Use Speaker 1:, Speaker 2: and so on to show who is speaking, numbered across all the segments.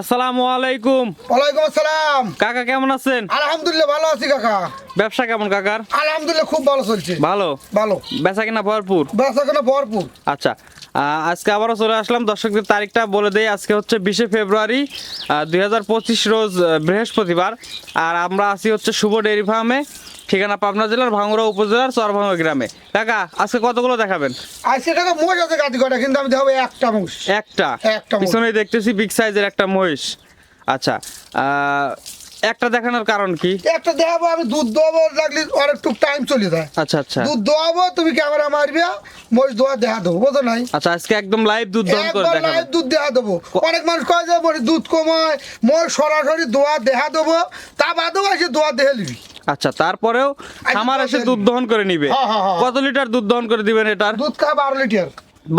Speaker 1: আসসালামু আলাইকুম।
Speaker 2: ওয়ালাইকুম আসসালাম।
Speaker 1: কাকা কেমন আছেন?
Speaker 2: আলহামদুলিল্লাহ ভালো আছি কাকা।
Speaker 1: ব্যবসা কেমন কাকার?
Speaker 2: আলহামদুলিল্লাহ খুব ভালো চলছে।
Speaker 1: ভালো?
Speaker 2: ভালো।
Speaker 1: বেচা কিনা ভরপুর?
Speaker 2: বেচা কেনা ভরপুর।
Speaker 1: আচ্ছা আজকে আবারও চলে আসলাম। দর্শকদের তারিখটা বলে দেই আজকে হচ্ছে বিশে ফেব্রুয়ারি দুই হাজার পঁচিশ রোজ বৃহস্পতিবার। আর আমরা আছি হচ্ছে শুভ ডেয়ারি ফার্মে। ঠিকানা পাবনা জেলার ভাঙ্গুড়া উপজেলার চরভাঙ্গা গ্রামে। কাকা আজকে কতগুলো দেখাবেন?
Speaker 2: আজকে কাকা মোষ আছে গাদি কটা কিন্তু আমি দেখাবো একটা মোষ
Speaker 1: একটা?
Speaker 2: একটা মহিষ।
Speaker 1: পিছনে দেখতেছি বিগ সাইজের একটা মহিষ। আচ্ছা একটা দেখানোর কারণ কি?
Speaker 2: একটা দেখাবো আমি দুধ দোয়াবো লাগলে অনেকটুক টাইম চলে যায়।
Speaker 1: আচ্ছা আচ্ছা।
Speaker 2: দুধ দোয়াবো তুমি ক্যামেরা মারবে মোষ দোয়া দেখা দেবো বোঝো নাই?
Speaker 1: আচ্ছা আজকে একদম লাইভ দুধ দহন করে দেখাবেন।
Speaker 2: লাইভ দুধ দেখা দেবো। অনেক মানুষ কয় যে মোর দুধ কমায় মোর সরাসরি দোয়া দেখা দেবো তা বাদেও এসে দোয়া দেখে নিবি।
Speaker 1: আচ্ছা তারপরেও খামার এসে দুধ দহন করে নিবে।
Speaker 2: হ্যাঁ, হ্যাঁ, হ্যাঁ।
Speaker 1: কত লিটার দুধ দহন করে দিবেন এটার?
Speaker 2: দুধ খা বারো লিটার।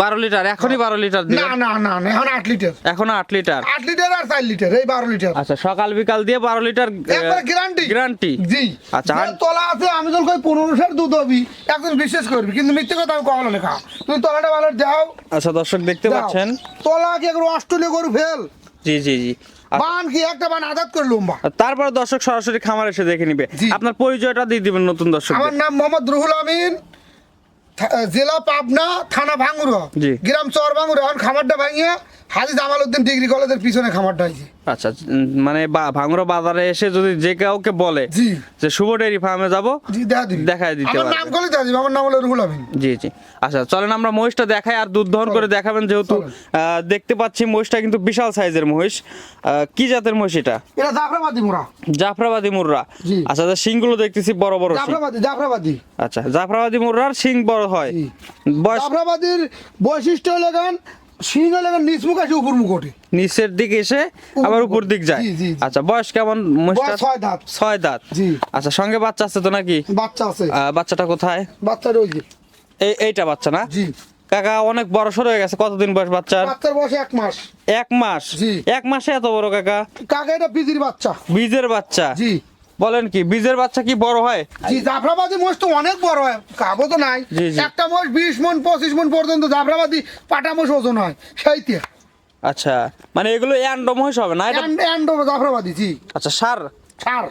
Speaker 1: বারো লিটার এখনই বারো লিটার
Speaker 2: না
Speaker 1: দিবেন?
Speaker 2: না না না এখন আট লিটার।
Speaker 1: এখন আট লিটার।
Speaker 2: আট লিটার আর চার লিটার এই বারো লিটার।
Speaker 1: আচ্ছা সকাল বিকাল দিয়ে বারো লিটার
Speaker 2: একবার গ্যারান্টি
Speaker 1: গ্যারান্টি
Speaker 2: জি।
Speaker 1: আচ্ছা,
Speaker 2: তলা আছে আমি যখন কই পনেরো সার দুধ হবি একজন বিশ্বাস করবি কিন্তু মিথ্যে কথা আমি কখনো লেখা তুমি তলাটা ভালো দাও
Speaker 1: আচ্ছা দর্শক দেখতে পাচ্ছেন।
Speaker 2: তলা কি একবার অস্ট্রেলিয়া গরু ফেল?
Speaker 1: জি জি জি।
Speaker 2: বান কি একটা বান আদাত করে লম্বা
Speaker 1: তারপর দর্শক সরাসরি খামার এসে দেখে নিবে। আপনার পরিচয়টা দিয়ে দিবেন নতুন দর্শক
Speaker 2: আমার নাম মোহাম্মদ রুহুল আমিন জেলা পাবনা থানা ভাঙুর
Speaker 1: জি।
Speaker 2: গ্রাম চর ভাঙুর এখন খামারটা ভাঙিয়ে হাজি জামাল উদ্দিন ডিগ্রি কলেজের পিছনে খামারটা হয়েছে
Speaker 1: আচ্ছা মানে ভাঙড়া বাজারে এসে যদি যে কাউকে বলে যে শুভ ডেয়ারি ফার্মে যাব দেখায় দিতে
Speaker 2: আমার। নাম করলে দেখা আমার নাম হলো রুহুল আমিন।
Speaker 1: জি জি। আচ্ছা চলেন আমরা মহিষটা দেখাই আর দুধ দহন করে দেখাবেন যেহেতু দেখতে পাচ্ছি মহিষটা কিন্তু বিশাল সাইজের মহিষ। আহ, কি জাতের মহিষ এটা?
Speaker 2: এটা জাফরাবাদি মোড়া।
Speaker 1: জাফরাবাদি মুর্রা আচ্ছা আচ্ছা শিংগুলো দেখতেছি বড় বড়
Speaker 2: জাফরাবাদি জাফরাবাদি।
Speaker 1: আচ্ছা জাফরাবাদি মুর্রার শিং বড় হয়।
Speaker 2: জাফরাবাদির বৈশিষ্ট্য হলো গান সিংহ লাগান নিচ মুখ আসে উপর মুখ ওঠে।
Speaker 1: নিচের দিকে এসে আবার উপর দিক যায়। আচ্ছা বয়স কেমন
Speaker 2: ছয় দাঁত।
Speaker 1: ছয় দাঁত। আচ্ছা সঙ্গে বাচ্চা আছে তো নাকি?
Speaker 2: বাচ্চা আছে।
Speaker 1: বাচ্চাটা কোথায়?
Speaker 2: বাচ্চা রয়েছে
Speaker 1: এই এইটা বাচ্চা না?
Speaker 2: জি।
Speaker 1: কাকা অনেক বড় সড় হয়ে গেছে। কতদিন বয়স বাচ্চার?
Speaker 2: বাচ্চার বয়স এক মাস।
Speaker 1: এক মাস? এক মাসে এত বড় কাকা?
Speaker 2: কাকা এটা পিজির বাচ্চা।
Speaker 1: বীজের বাচ্চা।
Speaker 2: জি।
Speaker 1: বলেন কি বীজের বাচ্চা কি বড় হয়?
Speaker 2: জি জাফরাবাদি মোষ তো অনেক বড় হয় কাবো তো নাই। একটা মোষ বিশ মন পঁচিশ মন পর্যন্ত জাফরাবাদি পাটা মোষ ওজন হয় সেইতে।
Speaker 1: আচ্ছা মানে এগুলো অ্যান্ডো মহিষ হবে না? এটা
Speaker 2: এন্ডো জাফরাবাদি জি।
Speaker 1: আচ্ছা সার?
Speaker 2: ছাড়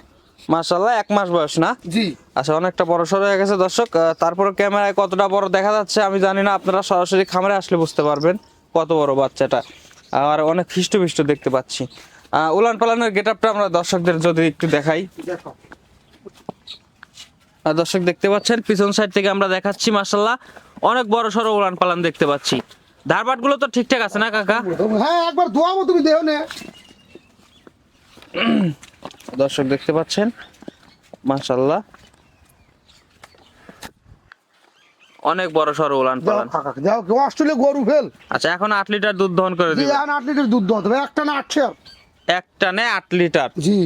Speaker 1: মাশাল্লাহ এক মাস বয়স না?
Speaker 2: জি।
Speaker 1: আচ্ছা অনেকটা বড় সড় হয়ে গেছে দর্শক। তারপরে ক্যামেরায় কতটা বড় দেখা যাচ্ছে আমি জানি না আপনারা সরাসরি খামারে আসলে বুঝতে পারবেন কত বড় বাচ্চাটা। আর অনেক খ্রিষ্ট ফিষ্ট দেখতে পাচ্ছি। উলান পালানের গেট আপটা আমরা দর্শকদের যদি একটু দেখাই। দর্শক দেখতে পাচ্ছেন পিছন সাইড থেকে আমরা দেখাচ্ছি মাশাল্লাহ অনেক বড় সড়ো উলান পালান দেখতে পাচ্ছি। ধারবাটগুলো তো ঠিকঠাক আছে না কাকা?
Speaker 2: হ্যাঁ একবার দোয়াবো তুমি দেহ নে।
Speaker 1: দর্শক দেখতে পাচ্ছেন মাশাল্লাহ অনেক বড় সড়ো উলান পালান।
Speaker 2: কাকা যাও অস্ট্রেলিয়া গরু ফেল।
Speaker 1: আচ্ছা এখন আট লিটার দুধ দহন করে দিবে।
Speaker 2: এখন আট লিটার দুধ দেওয়া হবে একটা না আটশো।
Speaker 1: একটা নে আট লিটার।
Speaker 2: জি।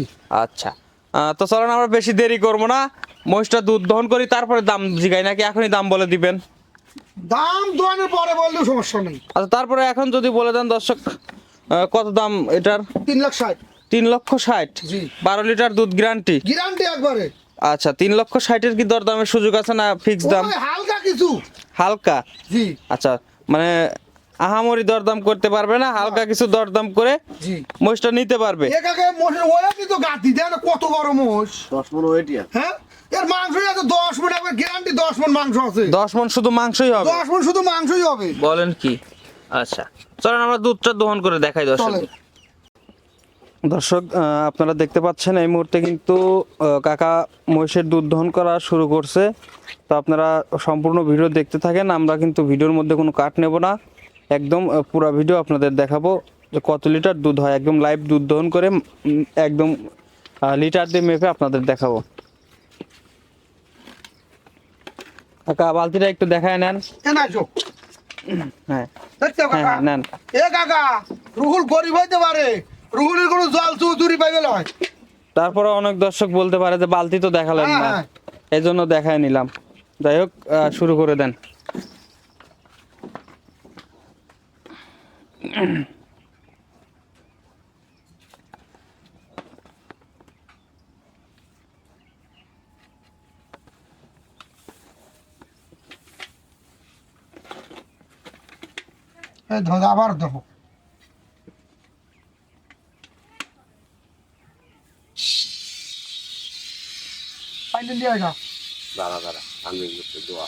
Speaker 1: আচ্ছা। তো চলেন আমরা বেশি দেরি করব না। মহিষটা দুধ দহন করি তারপরে দাম জিগাই নাকি এখনই দাম বলে দিবেন?
Speaker 2: দাম দোয়ানোর পরে বললেও সমস্যা নেই।
Speaker 1: আচ্ছা তারপরে এখন যদি বলে দেন দর্শক কত দাম এটার?
Speaker 2: তিন লাখ ষাট।
Speaker 1: তিন লক্ষ ষাট। বারো লিটার দুধ গ্যারান্টি?
Speaker 2: গ্যারান্টি একবারে।
Speaker 1: আচ্ছা তিন লক্ষ ষাটের কি দরদামের সুযোগ আছে না ফিক্স দাম?
Speaker 2: হালকা কিছু।
Speaker 1: হালকা?
Speaker 2: জি।
Speaker 1: আচ্ছা মানে আহামরি দরদাম করতে পারবে না হালকা কিছু দরদাম করে
Speaker 2: জি।
Speaker 1: মহিষটা নিতে পারবে।
Speaker 2: কত বড় মোষ।
Speaker 3: দশ
Speaker 2: হ্যাঁ? এর মাংস আছে দশ মন একবার গ্যারান্টি দশ মন মাংস আছে।
Speaker 1: দশ মন শুধু মাংসই হবে।
Speaker 2: দশ মন শুধু মাংসই হবে।
Speaker 1: বলেন কি? আচ্ছা চলেন আমরা দুধটা দহন করে দেখাই দর্শক। আপনারা দেখতে পাচ্ছেন এই মুহূর্তে কিন্তু কাকা মহিষের দুধ দহন করা শুরু করছে। তো আপনারা সম্পূর্ণ ভিডিও দেখতে থাকেন আমরা কিন্তু ভিডিওর মধ্যে কোনো কাট নেব না। একদম পুরো ভিডিও আপনাদের দেখাবো যে কত লিটার দুধ হয়। একদম লাইভ দুধ দহন করে একদম লিটার দিয়ে মেপে আপনাদের দেখাবো। কাকা বালতিটা একটু দেখায় নেন।
Speaker 2: এ না চো
Speaker 1: হ্যাঁ হ্যাঁ হ্যাঁ, নেন।
Speaker 2: এ কাকা রুহুল গরিব হইতে পারে। রুহুলের কোনো জল চুরি পাইবে নয়
Speaker 1: তারপরে অনেক দর্শক বলতে পারে যে বালতি তো দেখালেন না। এই জন্য দেখায় নিলাম। যাই হোক শুরু করে দেন।
Speaker 2: ধরো আবার ধরো পাইলেন দিয়ে
Speaker 3: দাঁড়া দাঁড়া আমি দোয়া।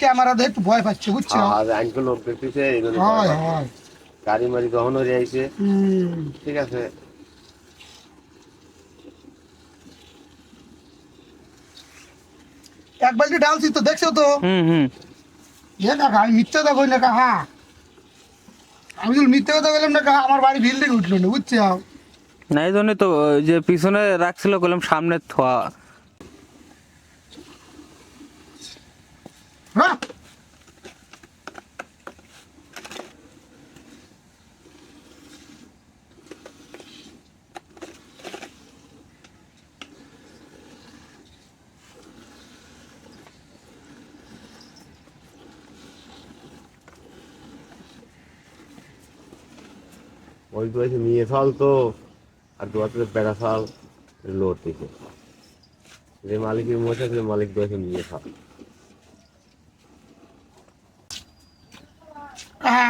Speaker 2: ক্যামেরা একটু ভয় পাচ্ছে বুঝছ?
Speaker 3: আর আইনকে লোক দেখতেছে এই জন্য
Speaker 2: হয় হয়।
Speaker 3: গাড়ি মারি হয়ে আইছে। ঠিক আছে।
Speaker 2: এক বালতি ডালছি তো দেখছ তো?
Speaker 1: হুম হুম।
Speaker 2: এ কাকা আমি মিথ্যে কথা কই না কাহা আমি যদি মিথ্যে কথা বললাম না কাহা আমার বাড়ি বিল্ডিং উঠল না বুঝছ?
Speaker 1: না এই জন্যই তো যে পিছনে রাখছিল বললাম সামনে থোয়া
Speaker 2: হ্যাঁ
Speaker 3: ওই নিয়ে ফল তো। আর দুয়াতে বেড়া ফল লোড দিছে। যে মালিকের মশা মালিক দুয়াইছে নিয়ে ফল
Speaker 2: কাহা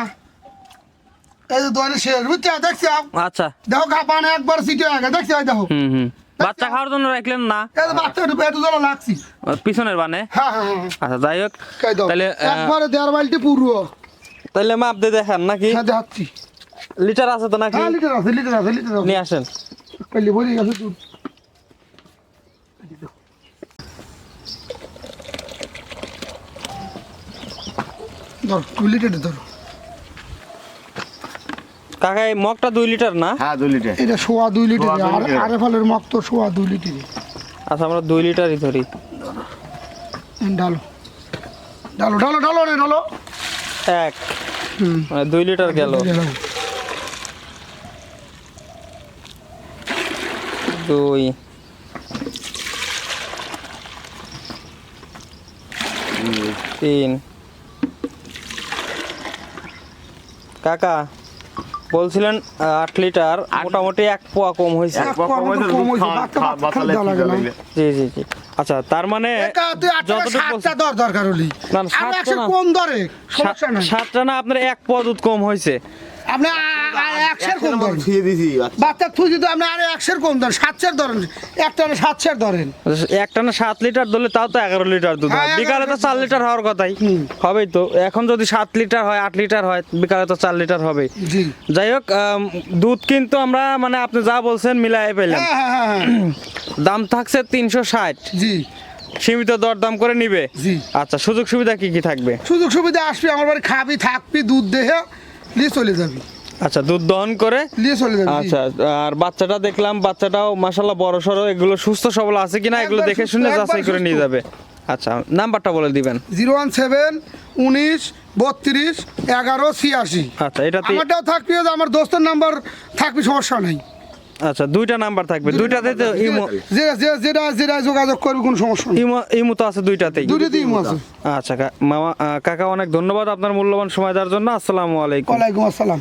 Speaker 2: এই যে দোয়ারে শেষ বুঝছ? দেখছ?
Speaker 1: আচ্ছা।
Speaker 2: দেখো কাপানে একবার সিটে আগে দেখছ? এই দেখো।
Speaker 1: হুম হুম। বাচ্চা খাওয়ার জন্য রাখলেন না?
Speaker 2: এই বাচ্চা একটু পেটু জল লাগছি।
Speaker 1: ওই পিছনের বানে?
Speaker 2: হ্যাঁ হ্যাঁ হ্যাঁ
Speaker 1: আচ্ছা যাই হোক।
Speaker 2: কই দাও
Speaker 1: তাহলে
Speaker 2: একবারে দেড় বালতি পুরো।
Speaker 1: তাহলে মাপ দিয়ে দেখান নাকি?
Speaker 2: হ্যাঁ দেখাচ্ছি।
Speaker 1: লিটার আছে তো নাকি?
Speaker 2: হ্যাঁ লিটার আছে লিটার আছে লিটার আছে।
Speaker 1: নিয়ে আসেন।
Speaker 2: কইলে বলি গেছে তুই ধর দুই লিটার ধর।
Speaker 1: কাকা এই মগটা দুই লিটার না?
Speaker 3: হ্যাঁ দুই লিটার।
Speaker 2: এটা সোয়া দুই লিটার আর। আরে ফলের মগ তো সোয়া দুই লিটার
Speaker 1: আচ্ছা আমরা দুই লিটারই ধরি।
Speaker 2: ডালো ডালো ডালো ডালো রে ডালো
Speaker 1: এক।
Speaker 2: হুম।
Speaker 1: মানে দুই লিটার গেল। দুই। তিন। কাকা বলছিলেন আট লিটার মোটামুটি এক পোয়া কম হয়েছে। জি জি জি। আচ্ছা তার মানে
Speaker 2: সাতটা দরকার হলি।
Speaker 1: না, সাতটা আপনার এক পোয়া দুধ কম হয়েছে।
Speaker 2: আপনি আ- আ- একশের কম ধরেন।
Speaker 3: ছুঁয়ে দিছি
Speaker 2: বাচ্চা থুই দিতে আপনি আরে একশের কম ধরেন সাতশের ধরেন একটা না সাতশের ধরেন।
Speaker 1: একটা না সাত লিটার ধরলে তাও তো এগারো লিটার দুধ হয়।
Speaker 2: হ্যাঁ,
Speaker 1: বিকালে তো চার লিটার হওয়ার কথাই। হবেই তো। এখন যদি সাত লিটার হয় আট লিটার হয় বিকালে তো চার লিটার হবে
Speaker 2: জি।
Speaker 1: যাই হোক দুধ কিন্তু আমরা মানে আপনি যা বলছেন মিলাই পেলাম।
Speaker 2: হ্যাঁ হ্যাঁ
Speaker 1: দাম থাকছে তিনশো ষাট।
Speaker 2: জি।
Speaker 1: সীমিত দরদাম করে নিবে? আচ্ছা সুযোগ সুবিধা কি কি থাকবে?
Speaker 2: সুযোগ সুবিধা আসবি আমার বাড়ি খাবি থাকবি দুধ দেহে নিয়ে চলে যাবি।
Speaker 1: আচ্ছা দুধ দহন করে
Speaker 2: নিয়ে চলে যাবি।
Speaker 1: আচ্ছা আর বাচ্চাটা দেখলাম বাচ্চাটাও মাসাল্লাহ বড় সড়ো এগুলো সুস্থ সবল আছে কিনা এগুলো দেখে শুনে যাচাই করে নিয়ে যাবে। আচ্ছা নাম্বারটা বলে দিবেন।
Speaker 2: জিরো ওয়ান সেভেন উনিশ বত্রিশ এগারো ছিয়াশি।
Speaker 1: আচ্ছা এটাতে
Speaker 2: আমারটাও থাকবি যে আমার দোস্তের নাম্বার থাকবে সমস্যা নাই।
Speaker 1: আচ্ছা দুইটা নাম্বার থাকবে। দুইটাতে তো ইমো
Speaker 2: যেটা যেটা যোগাযোগ করবি কোনো সমস্যা নেই।
Speaker 1: ইমো ইমো তো আছে দুইটাতেই।
Speaker 2: দুটোতেই ইমো আছে।
Speaker 1: আচ্ছা মামা কাকা অনেক ধন্যবাদ আপনার মূল্যবান সময় দেওয়ার জন্য। আসসালামু আলাইকুম।
Speaker 2: ওয়ালাইকুম আসসালাম।